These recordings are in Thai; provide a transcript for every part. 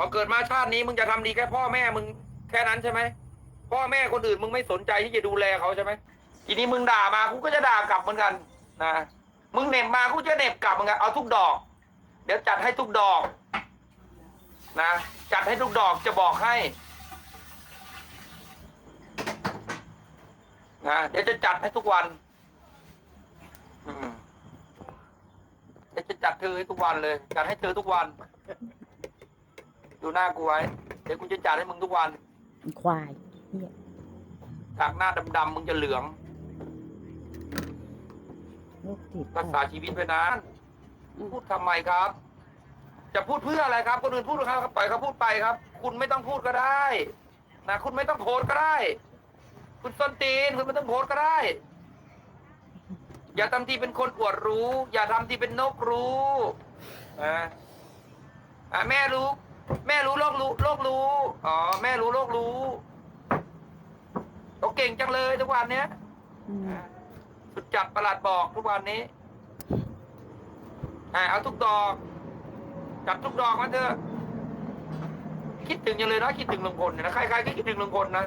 พอเกิดมาชาตินี้มึงจะทำดีแค่พ่อแม่มึงแค่นั้นใช่ไหมพ่อแม่คนอื่นมึงไม่สนใจที่จะดูแลเขาใช่ไหมทีนี้มึงด่ามากูก็จะด่ากลับเหมือนกันนะมึงเหน็บมากูจะเหน็บกลับเหมือนกันเอาทุกดอก เดี๋ยวจัดให้ทุกดอกนะจัดให้ทุกดอกจะบอกให้นะเดี๋ยวจะจัดให้ทุกวันเดี๋ยวจะจัดเธอให้ทุกวันเลย จัดให้เธอทุกวัน ดูหน้ากูไว้ เดี๋ยวกูจะจัดให้มึงทุกวันควายเหี้ยจากหน้าดำๆมึงจะเหลืองลูกติดรักษาชีวิตไว้นะพูดทำไมครับ จะพูดเพื่ออะไรครับคนอื่นพูดครับปล่อยเขาพูดไปครับ คุณไม่ต้องพูดก็ได้นะคุณไม่ต้องโพสต์ก็ได้ คุณส้นตีนคุณไม่ต้องโพสต์ก็ได้ อย่าทำทีเป็นคนอวดรู้ อย่าทำทีเป็นนกรู้นะอะแม่รู้ แม่รู้โลกรู้โลกรู้ อ๋อ แม่รู้โลกรู้เขาเก่งจังเลยทุกวันเนี้ยอืมสุดจัดประหลัดบอกทุกวันนี้อะเอาทุกดอก จับทุกดอกมาเถอะ คิดถึงยังเลยนะคิดถึงลุงพลเนี่ยนะ ใครๆก็คิดถึงลุงพลนะ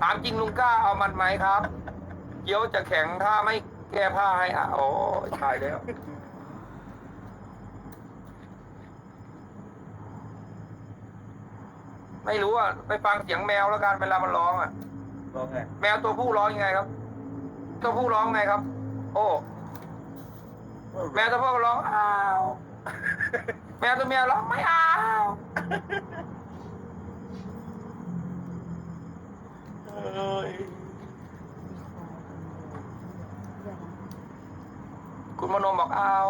ถามจริงลุงกล้าเอามันไหมครับ เกี๊ยวจะแข็งถ้าไม่แก้ผ้าให้อะโอ้ยตายแล้ว ไม่รู้อะไปฟังเสียงแมวแล้วกันเวลามันร้องอะร้องไงแมวตัวผู้ร้องยังไงครับ ตัวผู้ร้องไงครับ โอ้แมวตัวผู้ร้องอ้าวแมวตัวเมียร้องไม่อ้าวเอ้ยคุณมโนมบอกอ้าว